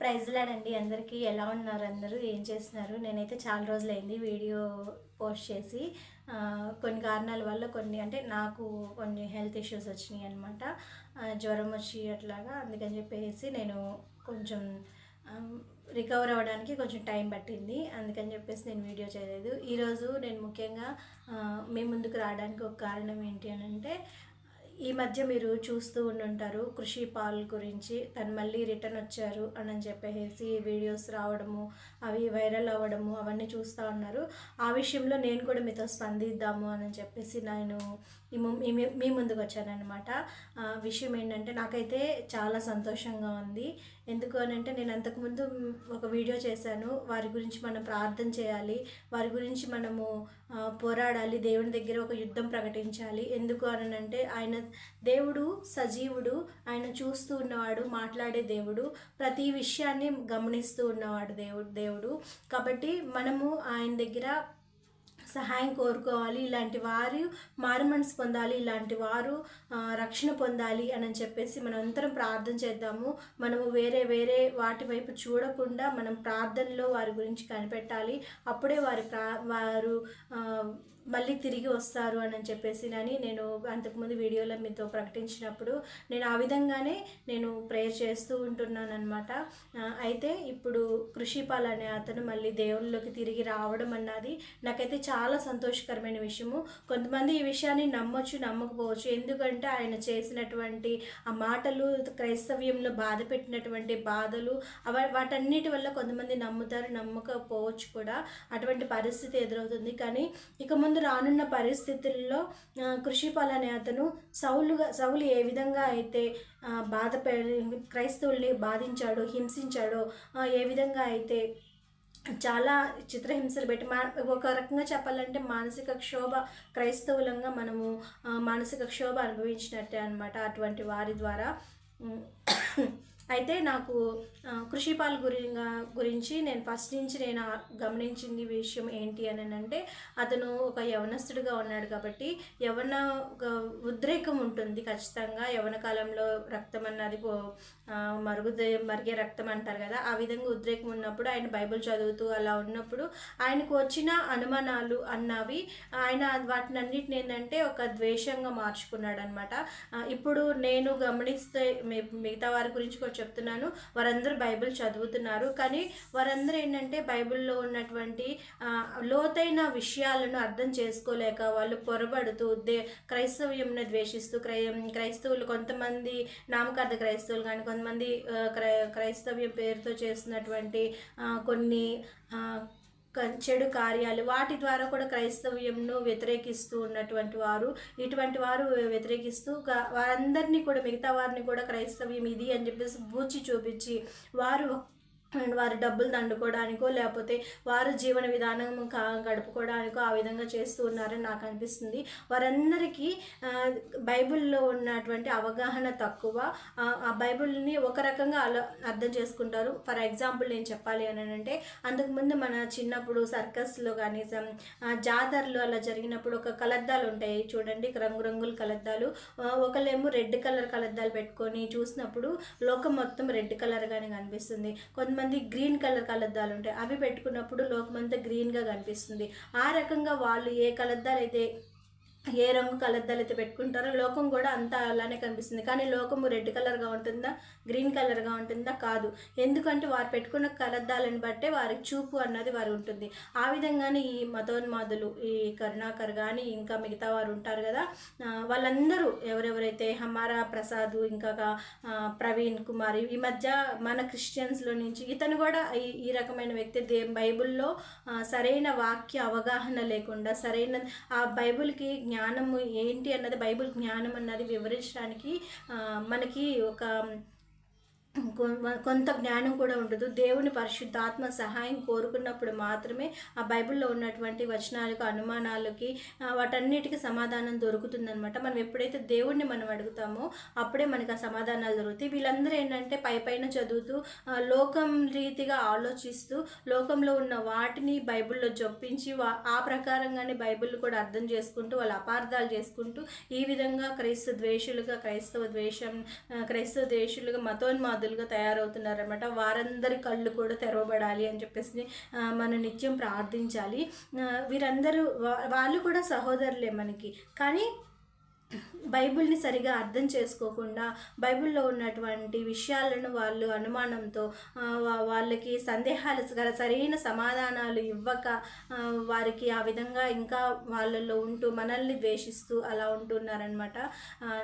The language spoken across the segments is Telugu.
ప్రైజ్లాడండి అందరికీ. ఎలా ఉన్నారు అందరూ? ఏం చేస్తున్నారు? నేనైతే చాలా రోజులైంది వీడియో పోస్ట్ చేసి. కొన్ని కారణాల వల్ల కొన్ని అంటే నాకు కొన్ని హెల్త్ ఇష్యూస్ వచ్చినాయి అనమాట జ్వరం వచ్చి అట్లాగా అందుకని చెప్పేసి నేను కొంచెం రికవర్ అవ్వడానికి కొంచెం టైం పట్టింది. అందుకని చెప్పేసి నేను వీడియో చేయలేదు. ఈరోజు నేను ముఖ్యంగా మీ ముందుకు రావడానికి ఒక కారణం ఏంటి అని అంటే ఈ మధ్య మీరు చూస్తూ ఉండుంటారు కృషి పాల్ గురించి. తను మళ్ళీ రిటర్న్ వచ్చారు అని చెప్పేసి వీడియోస్ రావడము అవి వైరల్ అవ్వడము అవన్నీ చూస్తూ ఉన్నారు. ఆ విషయంలో నేను కూడా మీతో స్పందిద్దాము అని చెప్పేసి నేను ఈ మీ మీ ముందుకు వచ్చానమాట విషయం ఏంటంటే నాకైతే చాలా సంతోషంగా ఉంది. ఎందుకు అని అంటే నేను అంతకుముందు ఒక వీడియో చేశాను. వారి గురించి మనం ప్రార్థన చేయాలి. వారి గురించి మనము పోరాడాలి. దేవుని దగ్గర ఒక యుద్ధం ప్రకటించాలి. ఎందుకు అని అంటే ఆయన దేవుడు సజీవుడు. ఆయన చూస్తూ ఉన్నవాడు మాట్లాడే దేవుడు. ప్రతి విషయాన్ని గమనిస్తూ ఉన్నవాడు దేవుడు. దేవుడు. కాబట్టి మనము ఆయన దగ్గర సహాయం కోరుకోవాలి ఇలాంటి వారు మారుమనసు పొందాలి ఇలాంటి వారు రక్షణ పొందాలి అని చెప్పేసి మనం అందరం ప్రార్థన చేద్దాము. మనము వేరే వేరే వాటి వైపు చూడకుండా మనం ప్రార్థనలో వారి గురించి కనిపెట్టాలి. అప్పుడే వారి ప్రా వారు మళ్ళీ తిరిగి వస్తారు అని చెప్పేసి అని నేను అంతకుముందు వీడియోలో మీతో ప్రకటించినప్పుడు నేను ఆ విధంగానే నేను ప్రేయర్ చేస్తూ ఉంటున్నాను అనమాట అయితే ఇప్పుడు కృషిపాల్ అనే అతను మళ్ళీ దేవుళ్ళలోకి తిరిగి రావడం అన్నది నాకైతే చాలా సంతోషకరమైన విషయము. కొంతమంది ఈ విషయాన్ని నమ్మొచ్చు నమ్మకపోవచ్చు. ఎందుకంటే ఆయన చేసినటువంటి ఆ మాటలు క్రైస్తవ్యంలో బాధ పెట్టినటువంటి బాధలు అవ వాటన్నిటి వల్ల కొంతమంది నమ్ముతారు నమ్మకపోవచ్చు కూడా. అటువంటి పరిస్థితి ఎదురవుతుంది. కానీ ఇక ముందు రానున్న పరిస్థితుల్లో ఆ, అనే అతను సౌలుగా సౌలు ఏ విధంగా అయితే బాధ క్రైస్తవుల్ని బాధించాడో హింసించాడో ఏ విధంగా అయితే చాలా చిత్రహింసలు పెట్టి మా ఒక రకంగా చెప్పాలంటే మానసిక క్షోభ క్రైస్తవులంగా మనము మానసిక క్షోభ అనుభవించినట్టే అనమాట అటువంటి వారి ద్వారా. అయితే నాకు కృషిపాల్ గురి గురించి నేను ఫస్ట్ నుంచి నేను గమనించింది విషయం ఏంటి అని అంటే అతను ఒక యవనస్తుడిగా ఉన్నాడు కాబట్టి యవన ఒక ఉద్రేకం ఉంటుంది ఖచ్చితంగా. యవన కాలంలో రక్తం అన్నది మరుగుదే మరిగే రక్తం అంటారు కదా ఆ విధంగా ఉద్రేకం ఉన్నప్పుడు ఆయన బైబిల్ చదువుతూ అలా ఉన్నప్పుడు ఆయనకు వచ్చిన అనుమానాలు అన్నవి ఆయన వాటిని అన్నిటిని ఏంటంటే ఒక ద్వేషంగా మార్చుకున్నాడు అనమాట ఇప్పుడు నేను గమనిస్తే మిగతా వారి గురించి చెప్తున్నాను. వారందరూ బైబిల్ చదువుతున్నారు. కానీ వారందరూ ఏంటంటే బైబిల్లో ఉన్నటువంటి లోతైన విషయాలను అర్థం చేసుకోలేక వాళ్ళు పొరబడుతూ దే క్రైస్తవ్యంను ద్వేషిస్తూ క్రై క్రైస్తవులు కొంతమంది నామకార్థ క్రైస్తవులు కానీ కొంతమంది క్రై క్రైస్తవ్యం పేరుతో చేస్తున్నటువంటి కొన్ని చెడు కార్యాలు. వాటి ద్వారా కూడా క్రైస్తవ్యంను వ్యతిరేకిస్తూ ఉన్నటువంటి వారు ఇటువంటి వారు వ్యతిరేకిస్తూ వారందరినీ కూడా మిగతా వారిని కూడా క్రైస్తవ్యం ఇది అని చెప్పేసి బూచి చూపించి వారు అండ్ వారు డబ్బులు దండుకోవడానికో లేకపోతే వారు జీవన విధానం కా గడుపుకోవడానికో ఆ విధంగా చేస్తూ ఉన్నారని నాకు అనిపిస్తుంది. వారందరికీ బైబిల్లో ఉన్నటువంటి అవగాహన తక్కువ. ఆ, బైబిల్ని ఒక రకంగా అలా అర్థం చేసుకుంటారు. ఫర్ ఎగ్జాంపుల్ నేను చెప్పాలి అని అంటే అంతకుముందు మన చిన్నప్పుడు సర్కస్లో కానీ జాతరలు అలా జరిగినప్పుడు ఒక కలద్దాలు ఉంటాయి. చూడండి రంగురంగుల కలద్దాలు. ఒకళ్ళేమో రెడ్ కలర్ కలద్దాలు పెట్టుకొని చూసినప్పుడు లోకం మొత్తం రెడ్ కలర్గానే కనిపిస్తుంది. కొంతమంది గ్రీన్ కలర్ కలద్దాలు ఉంటాయి అవి పెట్టుకున్నప్పుడు లోకమంతా గ్రీన్గా కనిపిస్తుంది. ఆ రకంగా వాళ్ళు ఏ కలద్దాలు అయితే ఏ రంగు కలద్దాలు అయితే పెట్టుకుంటారో లోకం కూడా అంతా అలానే కనిపిస్తుంది. కానీ లోకము రెడ్ కలర్గా ఉంటుందా? గ్రీన్ కలర్గా ఉంటుందా? కాదు. ఎందుకంటే వారు పెట్టుకున్న కలద్దాలను బట్టే వారి చూపు అన్నది వారు ఉంటుంది. ఆ విధంగానే ఈ మతోన్మాదులు ఈ కరుణాకర్ కానీ ఇంకా మిగతా వారు ఉంటారు కదా వాళ్ళందరూ ఎవరెవరైతే హమారా ప్రసాద్ ఇంకా ప్రవీణ్ కుమార్ ఈ మధ్య మన క్రిస్టియన్స్లో నుంచి ఇతను కూడా ఈ ఈ రకమైన వ్యక్తి దే బైబిల్లో సరైన వాక్య అవగాహన లేకుండా సరైన ఆ బైబిల్కి జ్ఞానము ఏంటి అన్నది బైబిల్ జ్ఞానం అన్నది వివరించడానికి మనకి ఒక కొంత జ్ఞానం కూడా ఉండదు. దేవుని పరిశుద్ధాత్మ సహాయం కోరుకున్నప్పుడు మాత్రమే ఆ బైబిల్లో ఉన్నటువంటి వచనాలకు అనుమానాలకి వాటన్నిటికీ సమాధానం దొరుకుతుందనమాట మనం ఎప్పుడైతే దేవుణ్ణి మనం అడుగుతామో అప్పుడే మనకు ఆ సమాధానాలు దొరుకుతాయి. వీళ్ళందరూ ఏంటంటే పై పైన చదువుతూ లోకం రీతిగా ఆలోచిస్తూ లోకంలో ఉన్న వాటిని బైబిల్లో జొప్పించి వా- ఆ ప్రకారంగానే బైబిల్ కూడా అర్థం చేసుకుంటూ వాళ్ళు అపార్థాలు చేసుకుంటూ ఈ విధంగా క్రైస్తవ ద్వేషులుగా క్రైస్తవ ద్వేషం క్రైస్తవ ద్వేషులుగా మతోన్మాదులుగా తయారవుతున్నారనమాట వారందరి కళ్ళు కూడా తెరవబడాలి అని చెప్పేసి మన మనం నిత్యం ప్రార్థించాలి. వీరందరూ వా- వాళ్ళు కూడా సహోదరులే మనకి. కానీ బైబిల్ని సరిగా అర్థం చేసుకోకుండా బైబిల్లో ఉన్నటువంటి విషయాలను వాళ్ళు అనుమానంతో వాళ్ళకి సందేహాలు గల సరైన సమాధానాలు ఇవ్వక వారికి ఆ విధంగా ఇంకా వాళ్ళల్లో ఉంటూ మనల్ని ద్వేషిస్తూ అలా ఉంటున్నారనమాట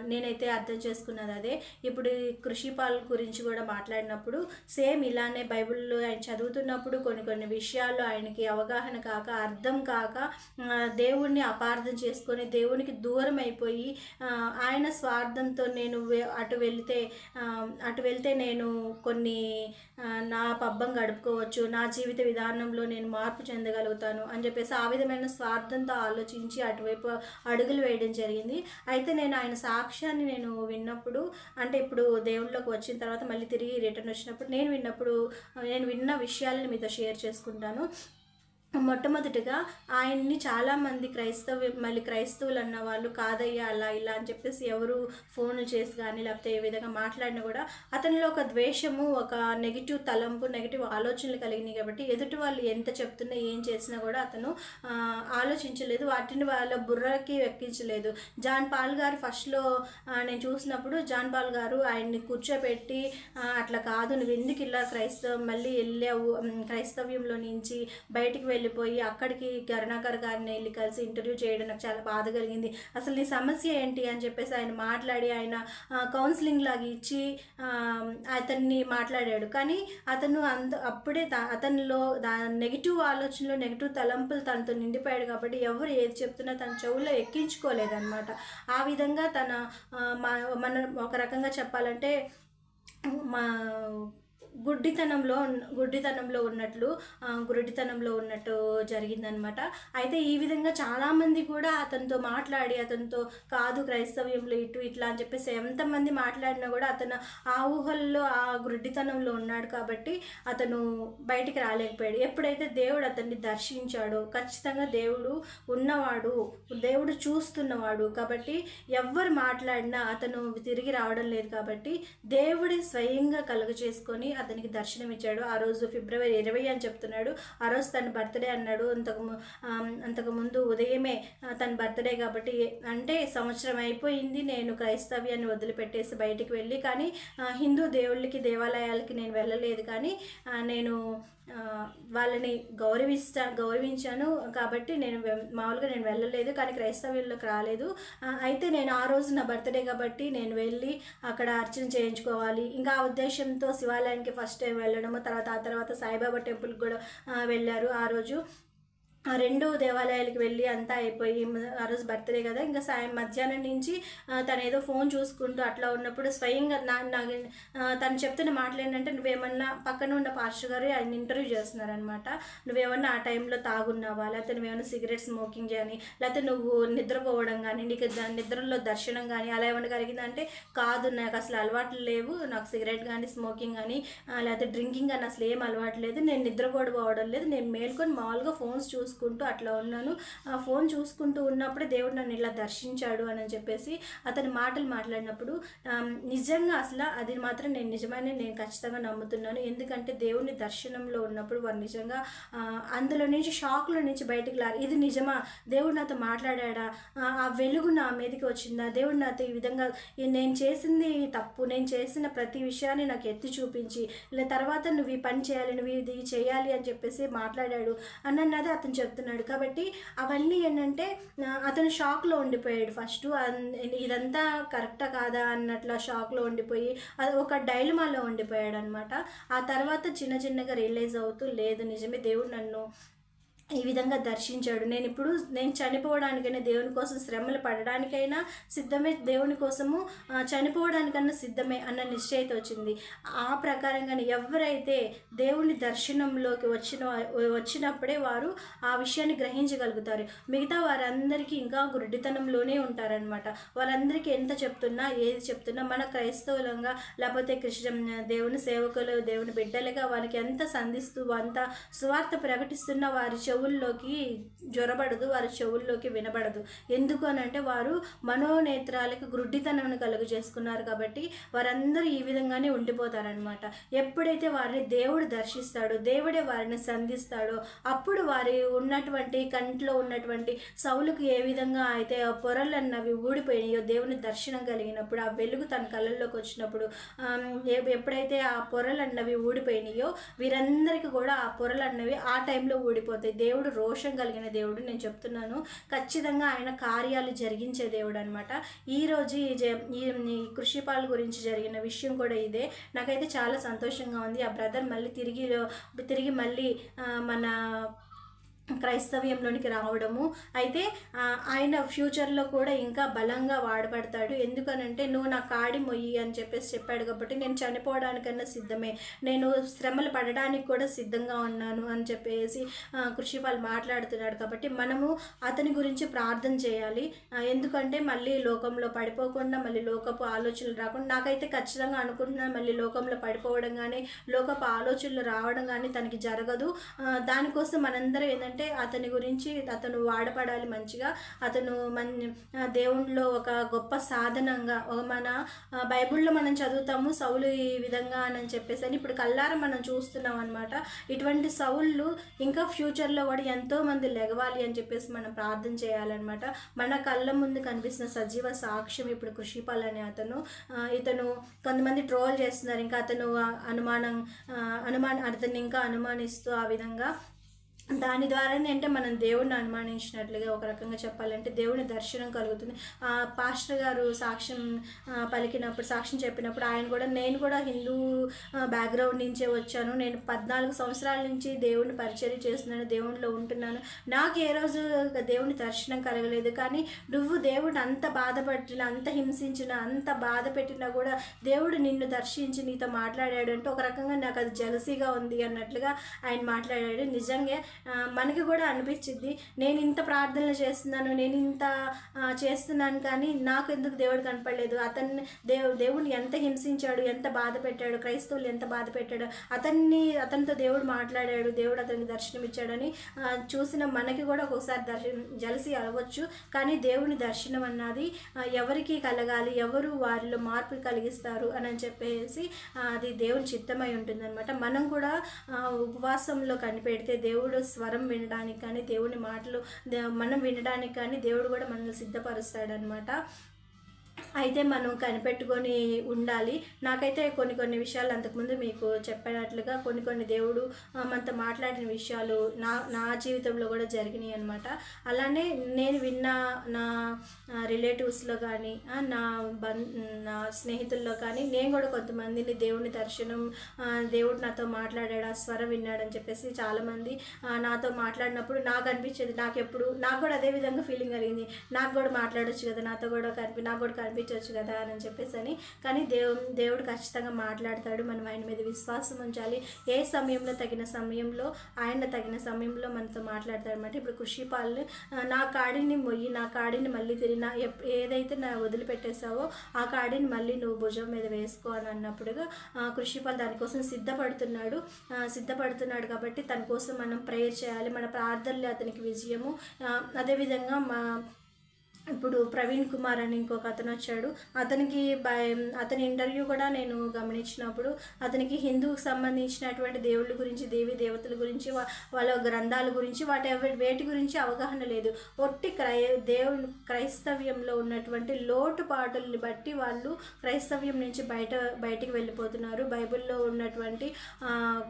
నేనైతే అర్థం చేసుకున్నది అదే. ఇప్పుడు కృషి పాల గురించి కూడా మాట్లాడినప్పుడు సేమ్ ఇలానే బైబిల్లో ఆయన చదువుతున్నప్పుడు కొన్ని కొన్ని విషయాలు ఆయనకి అవగాహన కాక అర్థం కాక దేవుణ్ణి అపార్థం చేసుకొని దేవునికి దూరం అయిపోయి ఆయన స్వార్థంతో నేను అటు వెళితే అటు వెళ్తే నేను కొన్ని నా పబ్బం గడుపుకోవచ్చు నా జీవిత విధానంలో నేను మార్పు చెందగలుగుతాను అని చెప్పేసి ఆ విధమైన స్వార్థంతో ఆలోచించి అటువైపు అడుగులు వేయడం జరిగింది. అయితే నేను ఆయన సాక్ష్యాన్ని నేను విన్నప్పుడు అంటే ఇప్పుడు దేవుళ్ళకి వచ్చిన తర్వాత మళ్ళీ తిరిగి రిటర్న్ వచ్చినప్పుడు నేను విన్నప్పుడు నేను విన్న విషయాలను మీతో షేర్ చేసుకుంటాను. మొట్టమొదటిగా ఆయన్ని చాలామంది క్రైస్తవ మళ్ళీ క్రైస్తవులు అన్న వాళ్ళు కాదయ్యా అలా ఇలా అని చెప్పేసి ఎవరు ఫోన్లు చేసి కానీ లేకపోతే ఏ విధంగా మాట్లాడినా కూడా అతనిలో ఒక ద్వేషము ఒక నెగిటివ్ తలంపు నెగిటివ్ ఆలోచనలు కలిగినాయి కాబట్టి ఎదుటి వాళ్ళు ఎంత చెప్తున్నా ఏం చేసినా కూడా అతను ఆలోచించలేదు. వాటిని వాళ్ళ బుర్రకి ఎక్కించలేదు జాన్ పాల్ గారు ఫస్ట్లో నేను చూసినప్పుడు జాన్ పాల్ గారు ఆయన్ని కూర్చోబెట్టి అట్లా కాదు నువ్వు ఎందుకు ఇలా క్రైస్తవ మళ్ళీ వెళ్ళావు క్రైస్తవ్యంలో నుంచి బయటికి వెళ్ళి వెళ్ళిపోయి అక్కడికి కరుణాకర్ గారిని వెళ్ళి కలిసి ఇంటర్వ్యూ చేయడం నాకు చాలా బాధ కలిగింది. అసలు నీ సమస్య ఏంటి? అని చెప్పేసి ఆయన మాట్లాడి ఆయన కౌన్సిలింగ్ లాగా ఇచ్చి అతన్ని మాట్లాడాడు. కానీ అతను అంత అప్పుడే దా- అతనిలో దా నెగిటివ్ ఆలోచనలు నెగిటివ్ తలంపులు తనతో నిండిపోయాడు కాబట్టి ఎవరు ఏది చెప్తున్నా తన చెవుల్లో ఎక్కించుకోలేదన్నమాట. ఆ విధంగా తన మా- మన ఒక రకంగా చెప్పాలంటే మా గుడ్డితనంలో గుడ్డితనంలో ఉన్నట్లు గుడ్డితనంలో ఉన్నట్టు జరిగిందనమాట అయితే ఈ విధంగా చాలామంది కూడా అతనితో మాట్లాడి అతనితో కాదు క్రైస్తవ్యంలో ఇటు ఇట్లా అని చెప్పేసి ఎంతమంది మాట్లాడినా కూడా అతను ఆ ఊహల్లో ఆ గుడ్డితనంలో ఉన్నాడు కాబట్టి అతను బయటికి రాలేకపోయాడు. ఎప్పుడైతే దేవుడు అతన్ని దర్శించాడో ఖచ్చితంగా దేవుడు ఉన్నవాడు దేవుడు చూస్తున్నవాడు కాబట్టి ఎవ్వరు మాట్లాడినా అతను తిరిగి రావడం లేదు కాబట్టి దేవుడి స్వయంగా కలుగ చేసుకొని అతనికి దర్శనం ఇచ్చాడు. ఆ రోజు ఫిబ్రవరి ఇరవై అని చెప్తున్నాడు. ఆ రోజు తన బర్త్డే అన్నాడు. అంతకు అంతకుముందు అంతకు ముందు ఉదయమే తన బర్త్డే కాబట్టి అంటే సంవత్సరం అయిపోయింది. నేను క్రైస్తవ్యాన్ని వదిలిపెట్టేసి బయటికి వెళ్ళి కానీ హిందూ దేవుళ్ళకి దేవాలయాలకి నేను వెళ్ళలేదు. కానీ నేను వాళ్ళని గౌరవిస్తా గౌరవించాను. కాబట్టి నేను మామూలుగా నేను వెళ్ళలేదు. కానీ క్రైస్తవ్యంలోకి రాలేదు. అయితే నేను ఆ రోజు నా బర్త్డే కాబట్టి నేను వెళ్ళి అక్కడ అర్చన చేయించుకోవాలి. ఇంకా ఆ ఉద్దేశంతో శివాలయానికి ఫస్ట్ టైం వెళ్ళడము తర్వాత ఆ తర్వాత సాయిబాబా టెంపుల్కి కూడా వెళ్ళారు ఆ రోజు. ఆ రెండు దేవాలయాలకు వెళ్ళి అంతా అయిపోయి ఆ రోజు బర్త్డే కదా ఇంకా సాయం మధ్యాహ్నం నుంచి తను ఏదో ఫోన్ చూసుకుంటూ అట్లా ఉన్నప్పుడు స్వయంగా నా నా తను చెప్తున్న మాటలు ఏంటంటే నువ్వేమన్నా పక్కన ఉన్న పాస్టర్ గారు ఆయన ఇంటర్వ్యూ చేస్తున్నారనమాట నువ్వేమన్నా ఆ టైంలో తాగున్నావా? లేకపోతే నువ్వేమన్నా సిగరెట్ స్మోకింగ్ చేయని లేకపోతే నువ్వు నిద్రపోవడం కానీ నీకు నిద్రలో దర్శనం కానీ అలా ఏమన్నా కలిగిందంటే కాదు నాకు అసలు అలవాట్లు లేవు. నాకు సిగరెట్ కానీ స్మోకింగ్ కానీ లేకపోతే డ్రింకింగ్ కానీ అసలు ఏం అలవాటు లేదు. నేను నిద్ర కూడా పోవడం లేదు. నేను మేల్కొని మామూలుగా ఫోన్స్ చూసుకుంటూ అట్లా ఉన్నాను. ఆ ఫోన్ చూసుకుంటూ ఉన్నప్పుడే దేవుడు నన్ను ఇలా దర్శించాడు అని చెప్పేసి అతని మాటలు మాట్లాడినప్పుడు నిజంగా అసలు అది మాత్రం నేను నిజమైన నేను ఖచ్చితంగా నమ్ముతున్నాను. ఎందుకంటే దేవుని దర్శనంలో ఉన్నప్పుడు వారు నిజంగా అందులో నుంచి షాక్లో నుంచి బయటికి లారు ఇది నిజమా? దేవుడు నాతో మాట్లాడా ఆ వెలుగు నా మీదకి వచ్చిందా? దేవుడు నాతో ఈ విధంగా నేను చేసింది తప్పు నేను చేసిన ప్రతి విషయాన్ని నాకు ఎత్తి చూపించి ఇలా తర్వాత నువ్వు ఈ పని చేయాలి నువ్వు ఇది చేయాలి అని చెప్పేసి మాట్లాడాడు. అన్నది అతను చెప్తున్నాడు. కాబట్టి అవన్నీ ఏంటంటే అతను షాక్లో ఉండిపోయాడు ఫస్ట్. ఇదంతా కరెక్టా కాదా అన్నట్లు షాక్లో ఉండిపోయి అది ఒక డైలమాలో ఉండిపోయాడు అనమాట ఆ తర్వాత చిన్న చిన్నగా రియలైజ్ అవుతూ లేదు నిజమే దేవుడు నన్ను ఈ విధంగా దర్శించాడు. నేను ఇప్పుడు నేను చనిపోవడానికైనా దేవుని కోసం శ్రమలు పడడానికైనా సిద్ధమే దేవుని కోసము చనిపోవడానికన్నా సిద్ధమే అన్న నిశ్చయిత వచ్చింది. ఆ ప్రకారంగానే ఎవరైతే దేవుని దర్శనంలోకి వచ్చిన వచ్చినప్పుడే వారు ఆ విషయాన్ని గ్రహించగలుగుతారు. మిగతా వారందరికీ ఇంకా గురుడితనంలోనే ఉంటారనమాట వాళ్ళందరికీ ఎంత చెప్తున్నా ఏది చెప్తున్నా మన క్రైస్తవులంగా లేకపోతే కృష్ణ దేవుని సేవకులు దేవుని బిడ్డలుగా వారికి ఎంత సంధిస్తూ అంత స్వార్థ ప్రకటిస్తున్న వారి చెవుల్లోకి జ్వరబడదు వారి చెవుల్లోకి వినబడదు. ఎందుకు అని అంటే వారు మనోనేత్రాలకు గ్రుడ్డితనం కలుగు చేసుకున్నారు కాబట్టి వారందరూ ఈ విధంగానే ఉండిపోతారనమాట ఎప్పుడైతే వారిని దేవుడు దర్శిస్తాడో దేవుడే వారిని సంధిస్తాడో అప్పుడు వారి ఉన్నటువంటి కంట్లో ఉన్నటువంటి సౌలుకు ఏ విధంగా అయితే ఆ పొరలు అన్నవి ఊడిపోయినాయో దేవుని దర్శనం కలిగినప్పుడు ఆ వెలుగు తన కళ్ళల్లోకి వచ్చినప్పుడు ఎప్పుడైతే ఆ పొరలు అన్నవి ఊడిపోయినాయో వీరందరికీ కూడా ఆ పొరలు అన్నవి ఆ టైంలో ఊడిపోతాయి. దేవుడు రోషం కలిగిన దేవుడు. నేను చెప్తున్నాను ఖచ్చితంగా ఆయన కార్యాలు జరిగించే దేవుడు అనమాట ఈరోజు ఈ ఈ కృషిపాల గురించి జరిగిన విషయం కూడా ఇదే. నాకైతే చాలా సంతోషంగా ఉంది. ఆ బ్రదర్ మళ్ళీ తిరిగి తిరిగి మళ్ళీ మన క్రైస్తవ్యంలోనికి రావడము. అయితే ఆయన ఫ్యూచర్లో కూడా ఇంకా బలంగా వాడబడతాడు. ఎందుకనంటే నువ్వు నా కాడి మొయ్యి అని చెప్పేసి చెప్పాడు కాబట్టి నేను చనిపోవడానికన్నా సిద్ధమే. నేను శ్రమలు పడడానికి కూడా సిద్ధంగా ఉన్నాను అని చెప్పేసి కృషి వాళ్ళు మాట్లాడుతున్నాడు కాబట్టి మనము అతని గురించి ప్రార్థన చేయాలి. ఎందుకంటే మళ్ళీ లోకంలో పడిపోకుండా మళ్ళీ లోకపు ఆలోచనలు రాకుండా నాకైతే ఖచ్చితంగా అనుకుంటున్నాను మళ్ళీ లోకంలో పడిపోవడం కానీ లోకపు ఆలోచనలు రావడం కానీ తనకి జరగదు. దానికోసం మనందరం ఏంటంటే అంటే అతని గురించి అతను వాడపడాలి మంచిగా. అతను మన దేవుణ్ణిలో ఒక గొప్ప సాధనంగా ఒక మన బైబిల్లో మనం చదువుతాము సౌలు ఈ విధంగా అని చెప్పేసి అని ఇప్పుడు కల్లారం మనం చూస్తున్నాం అనమాట ఇటువంటి సౌళ్ళు ఇంకా ఫ్యూచర్లో కూడా ఎంతోమంది లెగవాలి అని చెప్పేసి మనం ప్రార్థన చేయాలన్నమాట. మన కళ్ళ ముందు కనిపిస్తున్న సజీవ సాక్ష్యం ఇప్పుడు కృషిపాల్ అనే అతను ఇతను కొంతమంది ట్రోల్ చేస్తున్నారు. ఇంకా అతను అనుమానం అనుమాన అతన్ని ఇంకా అనుమానిస్తూ ఆ విధంగా దాని ద్వారానే అంటే మనం దేవుడిని అనుమానించినట్లుగా ఒక రకంగా చెప్పాలంటే దేవుని దర్శనం కలుగుతుంది. పాస్టర్ గారు సాక్ష్యం పలికినప్పుడు సాక్ష్యం చెప్పినప్పుడు ఆయన కూడా నేను కూడా హిందూ బ్యాక్గ్రౌండ్ నుంచే వచ్చాను. నేను పద్నాలుగు సంవత్సరాల నుంచి దేవుడిని పరిచయం చేస్తున్నాను దేవునిలో ఉంటున్నాను. నాకు ఏ రోజు దేవుని దర్శనం కలగలేదు. కానీ నువ్వు దేవుడు అంత బాధపడిన అంత హింసించిన అంత బాధ పెట్టినా కూడా దేవుడు నిన్ను దర్శించి నీతో మాట్లాడాడు అంటే ఒక రకంగా నాకు అది జలసీగా ఉంది అన్నట్లుగా ఆయన మాట్లాడాడు. నిజంగా మనకి కూడా అనిపించింది నేను ఇంత ప్రార్థనలు చేస్తున్నాను నేను ఇంత చేస్తున్నాను కానీ నాకు ఎందుకు దేవుడు కనపడలేదు? అతన్ని దేవు దేవుడిని ఎంత హింసించాడు ఎంత బాధ పెట్టాడు క్రైస్తవులు ఎంత బాధ పెట్టాడు అతన్ని అతనితో దేవుడు మాట్లాడాడు దేవుడు అతనికి దర్శనం ఇచ్చాడని చూసిన మనకి కూడా ఒక్కొక్కసారి దర్శనం జలసి అవ్వచ్చు కానీ దేవుని దర్శనం అన్నది ఎవరికి కలగాలి ఎవరు వారిలో మార్పు కలిగిస్తారు అని చెప్పేసి అది దేవుని చిత్తమై ఉంటుందన్నమాట. మనం కూడా ఉపవాసంలో కనిపెడితే దేవుడు స్వరం వినడానికి కానీ దేవుని మాటలు మనం వినడానికి కానీ దేవుడు కూడా మనల్ని సిద్ధపరుస్తాడనమాట అయితే మనం కనిపెట్టుకొని ఉండాలి. నాకైతే కొన్ని కొన్ని విషయాలు అంతకుముందు మీకు చెప్పినట్లుగా కొన్ని కొన్ని దేవుడు మనతో మాట్లాడిన విషయాలు నా నా జీవితంలో కూడా జరిగినాయి అనమాట అలానే నేను విన్న నా రిలేటివ్స్లో కానీ నా బం నా స్నేహితుల్లో కానీ నేను కూడా కొంతమందిని దేవుని దర్శనం దేవుడు నాతో మాట్లాడాడు ఆ స్వరం విన్నాడని చెప్పేసి చాలామంది నాతో మాట్లాడినప్పుడు నాకు అనిపించేది నాకు ఎప్పుడు నాకు కూడా అదే విధంగా ఫీలింగ్ కలిగింది. నాకు కూడా మాట్లాడొచ్చు కదా నాతో కూడా కనిపి నాకు కూడా కనిపించవచ్చు కదా అని చెప్పేసి అని. కానీ దేవు దేవుడు ఖచ్చితంగా మాట్లాడతాడు. మనం ఆయన మీద విశ్వాసం ఉంచాలి. ఏ సమయంలో తగిన సమయంలో ఆయన తగిన సమయంలో మనతో మాట్లాడతాడు అనమాట ఇప్పుడు కృషిపాలు నా కాడిని మొయ్యి నా కాడిని మళ్ళీ తిరిగి నా ఏదైతే నా వదిలిపెట్టేసావో ఆ కాడిని మళ్ళీ నువ్వు భుజం మీద వేసుకో అని అన్నప్పుడుగా కృషిపాలు దానికోసం సిద్ధపడుతున్నాడు. సిద్ధపడుతున్నాడు కాబట్టి తన కోసం మనం ప్రేయర్ చేయాలి. మన ప్రార్థనలే అతనికి విజయము. అదేవిధంగా మా ఇప్పుడు ప్రవీణ్ కుమార్ అని ఇంకొక అతను వచ్చాడు. అతనికి అతని ఇంటర్వ్యూ కూడా నేను గమనించినప్పుడు అతనికి హిందువుకు సంబంధించినటువంటి దేవుళ్ళ గురించి దేవి దేవతల గురించి వాళ్ళ గ్రంథాల గురించి వాటి వేటి గురించి అవగాహన లేదు. ఒట్టి క్రై దేవు క్రైస్తవ్యంలో ఉన్నటువంటి లోటుపాటుల్ని బట్టి వాళ్ళు క్రైస్తవ్యం నుంచి బయట బయటికి వెళ్ళిపోతున్నారు. బైబిల్లో ఉన్నటువంటి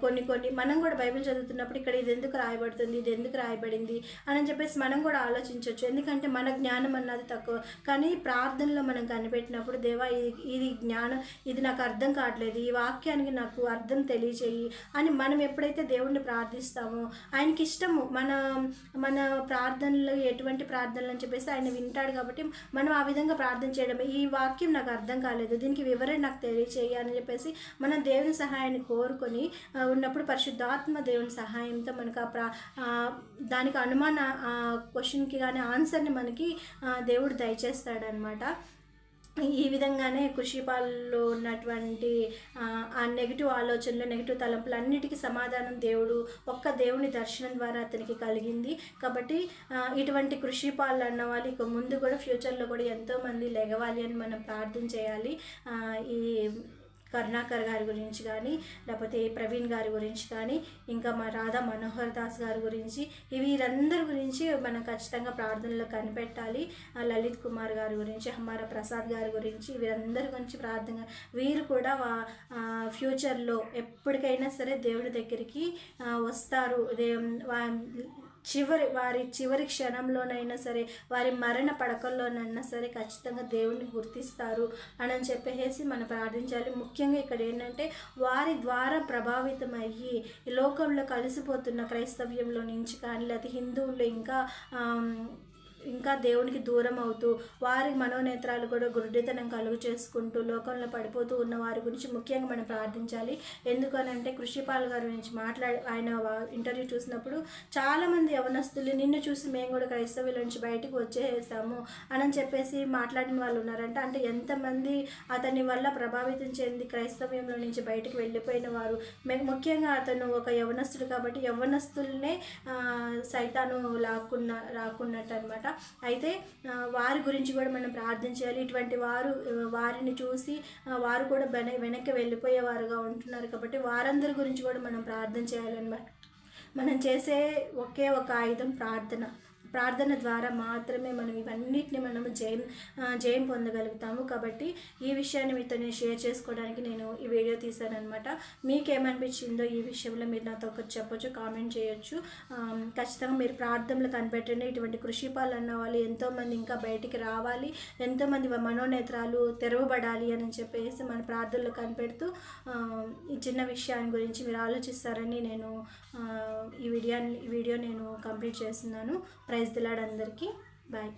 కొన్ని కొన్ని మనం కూడా బైబిల్ చదువుతున్నప్పుడు ఇక్కడ ఇది ఎందుకు రాయబడుతుంది ఇది ఎందుకు రాయబడింది అని చెప్పేసి మనం కూడా ఆలోచించవచ్చు ఎందుకంటే మన జ్ఞానం అన్నది తక్కువ. కానీ ప్రార్థనలో మనం కనిపెట్టినప్పుడు దేవా ఇది ఇది జ్ఞానం ఇది నాకు అర్థం కావట్లేదు. ఈ వాక్యానికి నాకు అర్థం తెలియచేయి అని మనం ఎప్పుడైతే దేవుణ్ణి ప్రార్థిస్తామో ఆయనకి ఇష్టము. మన మన ప్రార్థనలు ఎటువంటి ప్రార్థనలు అని చెప్పేసి ఆయన వింటాడు కాబట్టి మనం ఆ విధంగా ప్రార్థన చేయడం ఈ వాక్యం నాకు అర్థం కాలేదు. దీనికి వివరణ నాకు తెలియచేయి అని చెప్పేసి మనం దేవుని సహాయాన్ని కోరుకొని ఉన్నప్పుడు పరిశుద్ధాత్మ దేవుని సహాయంతో మనకు ఆ ప్రా దానికి అనుమాన క్వశ్చన్కి కానీ ఆన్సర్ని మనకి దేవుడు దయచేస్తాడనమాట. ఈ విధంగానే కృషిపాల్లో ఉన్నటువంటి ఆ, నెగిటివ్ ఆలోచనలు నెగిటివ్ తలంపులు అన్నిటికీ సమాధానం దేవుడు ఒక్క దేవుని దర్శనం ద్వారా అతనికి కలిగింది. కాబట్టి ఇటువంటి కృషిపాలు అన్న వాళ్ళు ఇక ముందు కూడా ఫ్యూచర్లో కూడా ఎంతోమంది లెగవాలి అని మనం ప్రార్థన చేయాలి. ఈ కరుణాకర్ గారి గురించి కానీ లేకపోతే ప్రవీణ్ గారి గురించి కానీ ఇంకా మా రాధా మనోహర్ దాస్ గారి గురించి వీరందరి గురించి మనం ఖచ్చితంగా ప్రార్థనలో కనిపెట్టాలి. లలిత్ కుమార్ గారి గురించి హమారా ప్రసాద్ గారి గురించి వీరందరి గురించి ప్రార్థన. వీరు కూడా వా- ఫ్యూచర్లో ఎప్పటికైనా సరే దేవుడి దగ్గరికి వస్తారు. దే వా- చివరి వారి చివరి క్షణంలోనైనా సరే వారి మరణ పడకల్లోనైనా సరే ఖచ్చితంగా దేవుణ్ణి గుర్తిస్తారు అని చెప్పేసి మనం ప్రార్థించాలి. ముఖ్యంగా ఇక్కడ ఏంటంటే వారి ద్వారా ప్రభావితం అయ్యి లోకంలో కలిసిపోతున్న క్రైస్తవ్యంలో నుంచి కానీ లేకపోతే హిందువులు ఇంకా ఇంకా దేవునికి దూరం అవుతూ వారి మనోనేత్రాలు కూడా గురుడితనం కలుగు చేసుకుంటూ లోకంలో పడిపోతూ ఉన్న వారి గురించి ముఖ్యంగా మనం ప్రార్థించాలి. ఎందుకనంటే కృషిపాల్ గారి గురించి మాట్లాడి ఆయన ఇంటర్వ్యూ చూసినప్పుడు చాలామంది యవనస్తులు నిన్ను చూసి మేము కూడా క్రైస్తవుల నుంచి బయటకు వచ్చేసాము అని చెప్పేసి మాట్లాడిన వాళ్ళు ఉన్నారంట. అంటే ఎంతమంది అతని వల్ల ప్రభావితం చెంది క్రైస్తవ్యంలో నుంచి బయటకు వెళ్ళిపోయిన వారు. ముఖ్యంగా అతను ఒక యవనస్తుడు కాబట్టి యవనస్తుల్నే సైతాను లాక్కున్న లాక్కున్నట్టు అనమాట అయితే వారి గురించి కూడా మనం ప్రార్థించాలి. ఇటువంటి వారు వారిని చూసి వారు కూడా వెన వెనక్కి వెళ్ళిపోయేవారుగా ఉంటున్నారు కాబట్టి వారందరి గురించి కూడా మనం ప్రార్థన చేయాలన్నమాట. మనం చేసే ఒకే ఒక ఆయుధం ప్రార్థన. ప్రార్థన ద్వారా మాత్రమే మనం ఇవన్నిటిని మనము జయం జయం పొందగలుగుతాము. కాబట్టి ఈ విషయాన్ని మీతో నేను షేర్ చేసుకోవడానికి నేను ఈ వీడియో తీశాను మీకేమనిపించిందో ఈ విషయంలో మీరు నాతో ఒకటి చెప్పొచ్చు కామెంట్ చేయొచ్చు. ఖచ్చితంగా మీరు ప్రార్థనలు కనిపెట్టండి. ఇటువంటి కృషిపాలు అన్న వాళ్ళు ఎంతోమంది ఇంకా బయటికి రావాలి ఎంతోమంది మనోనేత్రాలు తెరవబడాలి అని చెప్పేసి మన ప్రార్థనలు కనిపెడుతూ ఈ చిన్న విషయాన్ని గురించి మీరు ఆలోచిస్తారని నేను ఈ వీడియో ఈ వీడియో నేను కంప్లీట్ చేస్తున్నాను. ప్రైజ్ దిలాడ్ అందరికీ. బాయ్.